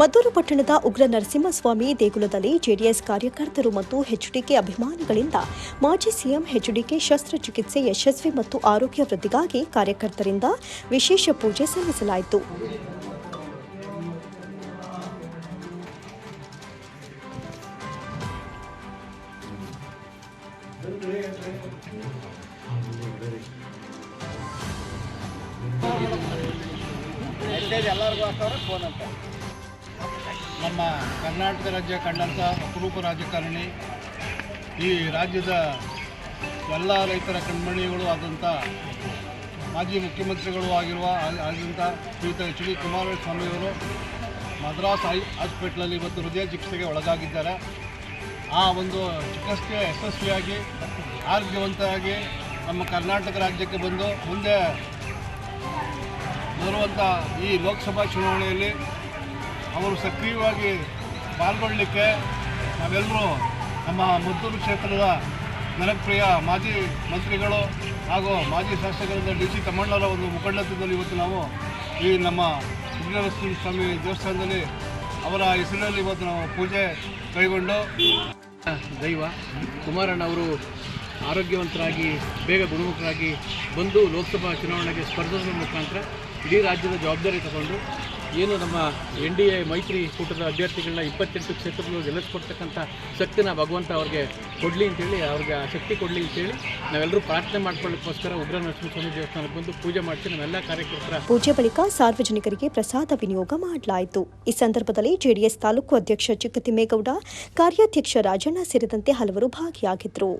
ಮದ್ದೂರು ಪಟ್ಟಣದ ಉಗ್ರ ನರಸಿಂಹಸ್ವಾಮಿ ದೇಗುಲದಲ್ಲಿ ಜೆಡಿಎಸ್ ಕಾರ್ಯಕರ್ತರು ಮತ್ತು ಎಚ್ಡಿಕೆ ಅಭಿಮಾನಿಗಳಿಂದ ಮಾಜಿ ಸಿಎಂ ಎಚ್ಡಿಕೆ ಶಸ್ತ್ರಚಿಕಿತ್ಸೆ ಯಶಸ್ವಿ ಮತ್ತು ಆರೋಗ್ಯ ವೃದ್ಧಿಗಾಗಿ ಕಾರ್ಯಕರ್ತರಿಂದ ವಿಶೇಷ ಪೂಜೆ ಸಲ್ಲಿಸಲಾಯಿತು. ಎಲ್ಲರಿಗೂ ಫೋನ್ ಅಂತ. ನಮ್ಮ ಕರ್ನಾಟಕ ರಾಜ್ಯ ಕಂಡಂಥ ಅಪರೂಪ ರಾಜಕಾರಣಿ, ಈ ರಾಜ್ಯದ ಎಲ್ಲ ರೈತರ ಕಣ್ಮಣಿಗಳು ಆದಂಥ ಮಾಜಿ ಮುಖ್ಯಮಂತ್ರಿಗಳು ಆಗಿರುವ ಆದಂಥ ಶ್ರೀಯುತ ಎಚ್ ಡಿ ಕುಮಾರಸ್ವಾಮಿಯವರು ಮದ್ರಾಸ್ ಐ ಹಾಸ್ಪಿಟ್ಲಲ್ಲಿ ಇವತ್ತು ಹೃದಯ ಚಿಕಿತ್ಸೆಗೆ ಒಳಗಾಗಿದ್ದಾರೆ. ಆ ಒಂದು ಚಿಕಿತ್ಸೆ ಯಶಸ್ವಿಯಾಗಿ, ಆರೋಗ್ಯವಂತರಾಗಿ ನಮ್ಮ ಕರ್ನಾಟಕ ರಾಜ್ಯಕ್ಕೆ ಬಂದು ಮುಂದೆ ಬರುವಂಥ ಈ ಲೋಕಸಭಾ ಚುನಾವಣೆಯಲ್ಲಿ ಅವರು ಸಕ್ರಿಯವಾಗಿ ಪಾಲ್ಗೊಳ್ಳಲಿಕ್ಕೆ ನಾವೆಲ್ಲರೂ ನಮ್ಮ ಮದ್ದೂರು ಕ್ಷೇತ್ರದ ಜನಪ್ರಿಯ ಮಾಜಿ ಮಂತ್ರಿಗಳು ಹಾಗೂ ಮಾಜಿ ಶಾಸಕರಾದ ಡಿ ಸಿ ತಮ್ಮಣ್ಣರ ಒಂದು ಮುಖಂಡತ್ವದಲ್ಲಿ ಇವತ್ತು ನಾವು ಈ ನಮ್ಮ ಉಗ್ರನರಸಿಂಹ ಸ್ವಾಮಿ ದೇವಸ್ಥಾನದಲ್ಲಿ ಅವರ ಹೆಸರಿನಲ್ಲಿ ಇವತ್ತು ನಾವು ಪೂಜೆ ಕೈಗೊಂಡು ದೈವ ಕುಮಾರಣ್ಣ ಅವರು ಆರೋಗ್ಯವಂತರಾಗಿ, ಬೇಗ ಗುಣಮುಖರಾಗಿ ಬಂದು ಲೋಕಸಭಾ ಚುನಾವಣೆಗೆ ಸ್ಪರ್ಧಿಸುವ ಮುಖಾಂತರ ಇಡೀ ರಾಜ್ಯದ ಜವಾಬ್ದಾರಿ ತಗೊಂಡು ಏನು ನಮ್ಮ ಎನ್ ಡಿ ಎ ಮೈತ್ರಿ ಕೂಟದ ಅಭ್ಯರ್ಥಿಗಳನ್ನ ಇಪ್ಪತ್ತೆಂಟು ಕ್ಷೇತ್ರಗಳು ಗೆಲ್ಲಿಸ್ಕೊಡ್ತಕ್ಕಂಥ ಶಕ್ತಿನ ಭಗವಂತ ಅವ್ರಿಗೆ ಕೊಡಲಿ ಅಂತೇಳಿ ಅವ್ರಿಗೆ ಆ ಶಕ್ತಿ ಕೊಡಲಿ ಅಂತೇಳಿ ನಾವೆಲ್ಲರೂ ಪ್ರಾರ್ಥನೆ ಮಾಡ್ಕೊಳ್ಳೋಕ್ಕೋಸ್ಕರ ಉಗ್ರ ನರಸಿಂಹಸ್ವಾಮಿ ದೇವಸ್ಥಾನಕ್ಕೆ ಬಂದು ಪೂಜೆ ಮಾಡ್ತೀವಿ ನಾವೆಲ್ಲ ಕಾರ್ಯಕರ್ತರ ಪೂಜೆ ಬಳಿಕ ಸಾರ್ವಜನಿಕರಿಗೆ ಪ್ರಸಾದ ವಿನಿಯೋಗ ಮಾಡಲಾಯಿತು. ಈ ಸಂದರ್ಭದಲ್ಲಿ ಜೆಡಿಎಸ್ ತಾಲೂಕು ಅಧ್ಯಕ್ಷ ಚಿಕ್ಕತಿಮ್ಮೇಗೌಡ, ಕಾರ್ಯಾಧ್ಯಕ್ಷ ರಾಜಣ್ಣ ಸೇರಿದಂತೆ ಹಲವರು ಭಾಗಿಯಾಗಿದ್ದರು